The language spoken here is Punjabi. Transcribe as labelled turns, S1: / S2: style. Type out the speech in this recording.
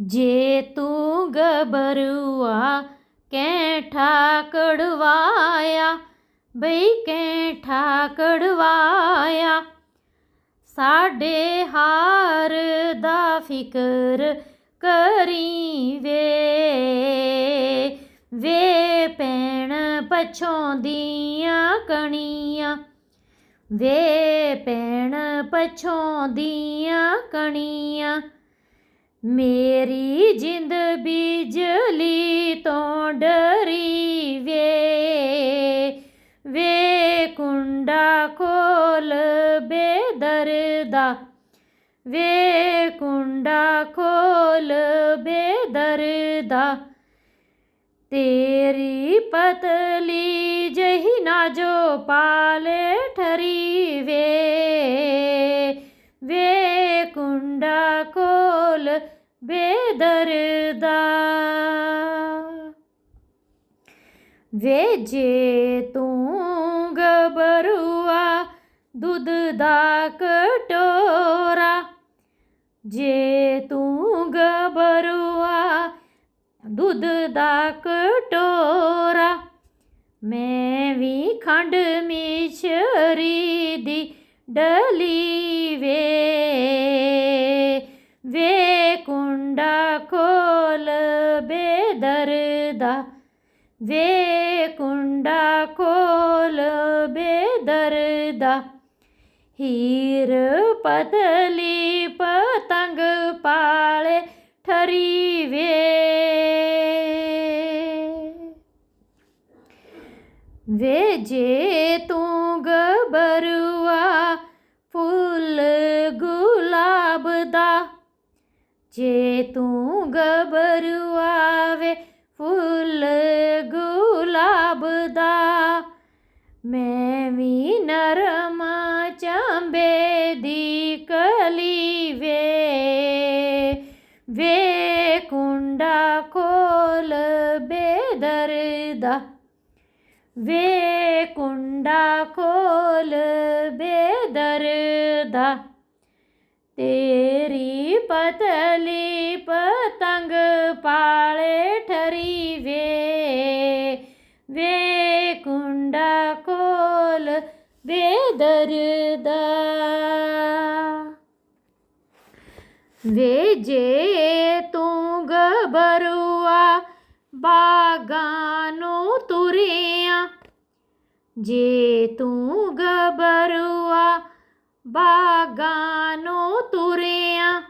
S1: ਜੇ ਤੂੰ ਗਬਰੂਆ ਕੈਠਾ ਕੜਵਾਇਆ ਬਈ ਕੈਠਾ ਕੜਵਾਇਆ ਸਾਡੇ ਹਾਰ ਦਾ ਫਿਕਰ ਕਰੀ ਵੇ ਵੇ ਪੈਣ ਪਛੋਂ ਦੀਆਂ ਕਣੀਆਂ, ਵੇ ਪੈਣ ਪਛੋਂ ਦੀਆਂ ਕਣੀਆਂ ਮੇਰੀ ਜਿੰਦ ਬਿਜਲੀ ਤੋਂ ਡਰੀ ਵੇ ਵੇ ਕੁੰਡਾ ਖੋਲ ਬੇਦਰਦਾ। ਵੇ ਕੁੰਡਾ ਖੋਲ ਬੇਦਰਦਾ। ਤੇਰੀ ਪਤਲੀ ਜਹੀ ਨਾ ਜੋ ਪਾਲੇ ਠਰੀ ਵੇ ਵੇ ਬੇਦਰਦਾ। ਵੇ ਜੇ ਤੂੰ ਗਬਰੂਆ ਦੁੱਧ ਦਾ ਕਟੋਰਾ। ਜੇ ਤੂੰ ਗਬਰੂਆ ਦੁੱਧ ਦਾ ਕਟੋਰਾ। ਮੈਂ ਵੀ ਖੰਡ ਮਿਸ਼ਰੀ ਦੀ ਡਲੀ ਵੇ। ਵੇ ਕੁੰਡਾ ਖੋਲ ਬੇਦਰਦਾ, ਵੇ ਕੁੰਡਾ ਖੋਲ ਬੇਦਰਦਾ। ਹੀਰ ਪਤਲੀ ਪਤੰਗ ਪਾਲੇ ਠਰੀ ਵੇ। ਵੇ ਜੇ ਤੂੰ ਗਬਰੂਆ ਜੇ ਤੂੰ ਗਬਰੂਆ ਵੇ ਫੁੱਲ ਗੁਲਾਬ ਦਾ, ਮੈਂ ਵੀ ਨਰਮ ਚੰਬੇ ਦੀ ਕਲੀ ਵੇ। ਵੇ ਕੁੰਡਾ ਖੋਲ ਬੇਦਰਦਾ ਵੇ ਕੁੰਡਾ ਖੋਲ ਬੇਦਰਦਾ ਤੇਰੀ ਪਤਲੀ ਪਤੰਗ ਪਾਲੇ ਠਰੀ ਵੇ ਵੇ ਕੁੰਡਾ ਵੇ ਬੇਦਰਦਾ ਵੇ ਜੇ ਤੂੰ ਗਬਰੂਆ ਬਾਗਾਂ ਨੂੰ ਤੁਰਿਆ। ਜੇ ਤੂੰ ਗਬਰੂਆ ਬਾਗਾਂ ਨੂੰ ਤੁਰਿਆ